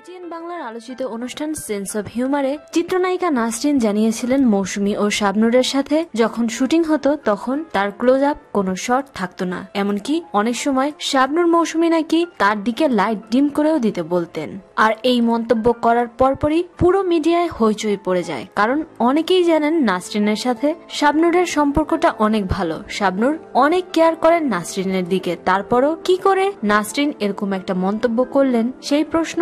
ATN বাংলার আলোচিত অনুষ্ঠান সেন্স অব হিউমারে চিত্রনায়িকা নাসরিন জানিয়েছিলেন মৌসুমী ও শাবনুরের সাথে যখন শুটিং হতো তখন তার ক্লোজ আপ কোনো শট থাকতো না। এমনকি অনেক সময় শাবনুর মৌসুমী নাকি তার দিকে লাইট ডিম করেও দিতে বলতেন। আর এই মন্তব্য করার পরপরই পুরো মিডিয়ায় হইচই পড়ে যায়। কারণ অনেকেই জানেন নাসরিনের সাথে শাবনুরের সম্পর্কটা অনেক ভালো। শাবনুর অনেক কেয়ার করেন নাসরিনের দিকে। তারপরও কি করে নাসরিন এরকম একটা মন্তব্য করলেন সেই প্রশ্ন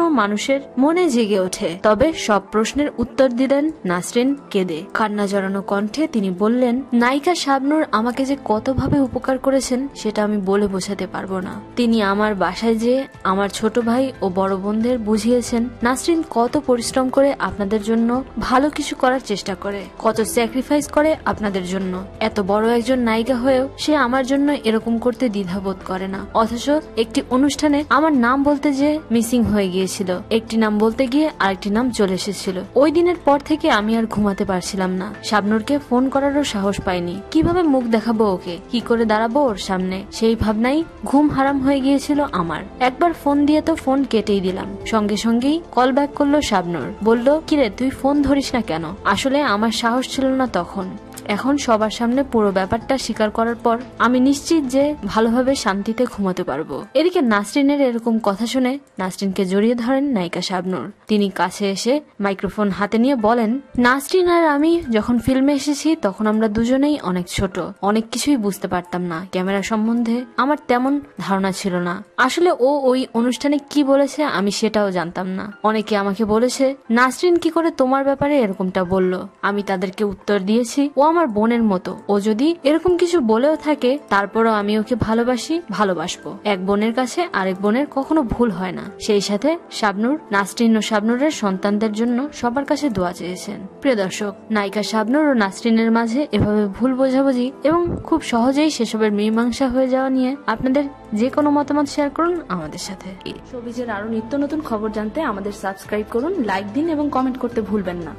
মানুষের মনে জেগে ওঠে। তবে সব প্রশ্নের উত্তর দিলেন নাসরিন কেদে। কান্না জড়ানো কণ্ঠে তিনি বললেন, নায়িকা শাবনুর আমাকে যে কতভাবে উপকার করেছেন, সেটা আমি বলে বোঝাতে পারব না। তিনি আমার বাসায় যেয়ে আমার ছোট ভাই ও বড় বোনদের বুঝিয়েছেন, নাসরিন কত পরিশ্রম করে আপনাদের জন্য ভালো কিছু করার চেষ্টা করে, কত স্যাক্রিফাইস করে আপনাদের জন্য। এত বড় একজন নায়িকা হয়েও সে আমার জন্য এরকম করতে দ্বিধাবোধ করে না। অথচ একটি অনুষ্ঠানে আমার নাম বলতে যে মিসিং হয়ে গিয়েছিল একটি নাম বলতে গিয়ে আরেকটি নাম চলে এসেছিল। ওই দিনের পর থেকে আমি আর ঘুমাতে পারছিলাম না। শাবনুরকে ফোন করারও সাহস পাইনি। কীভাবে মুখ দেখাবো ওকে? কি করে দাঁড়াবো ওর সামনে? সেই ভাবনাই ঘুম হারাম হয়ে গিয়েছিল আমার। একবার ফোন দিয়ে তো ফোন কেটেই দিলাম। সঙ্গে সঙ্গেই কল ব্যাক করল শাবনুর। বলল, কিরে, তুই ফোন ধরিস না কেন? আসলে আমার সাহস ছিল না তখন। এখন সবার সামনে পুরো ব্যাপারটা স্বীকার করার পর আমি নিশ্চিত যে ভালোভাবে শান্তিতে ঘুমাতে পারব। এদিকে নাসরিনের এরকম কথা শুনে নাসরিনকে জড়িয়ে ধরেন নায়িকা শাবনুর। তিনি কাছে এসে মাইক্রোফোন হাতে নিয়ে বলেন, নাসরিন আর আমি যখন ফিল্মে এসেছি তখন আমরা দুজনেই অনেক ছোট। অনেক কিছুই বুঝতে পারতাম না। ক্যামেরা সম্বন্ধে আমার তেমন ধারণা ছিল না। আসলে ও ওই অনুষ্ঠানে কি বলেছে আমি সেটাও জানতাম না। অনেকে আমাকে বলেছে, নাসরিন কি করে তোমার ব্যাপারে এরকমটা বলল? আমি তাদেরকে উত্তর দিয়েছি, ও আমার বোনের মতো। ও যদি এরকম কিছু বলেও থাকে, তারপরও আমি ওকে ভালোবাসি, ভালোবাসবো। এক বোনের কাছে আরেক বোনের কখনো ভুল হয় না। সেই সাথে শাবনুর, নাসরিন ও শাবনুরের সন্তানদের জন্য সবার কাছে দোয়া চেয়েছেন। প্রিয় দর্শক, নায়িকা শাবনুর ও নাসরিনের মাঝে এভাবে ভুল বোঝাবুঝি এবং খুব সহজেই সেসবের মীমাংসা হয়ে যাওয়া নিয়ে আপনাদের যে কোনো মতামত শেয়ার করুন আমাদের সাথে। সবিজের আরও নিত্য নতুন খবর জানতে আমাদের সাবস্ক্রাইব করুন, লাইক দিন এবং কমেন্ট করতে ভুলবেন না।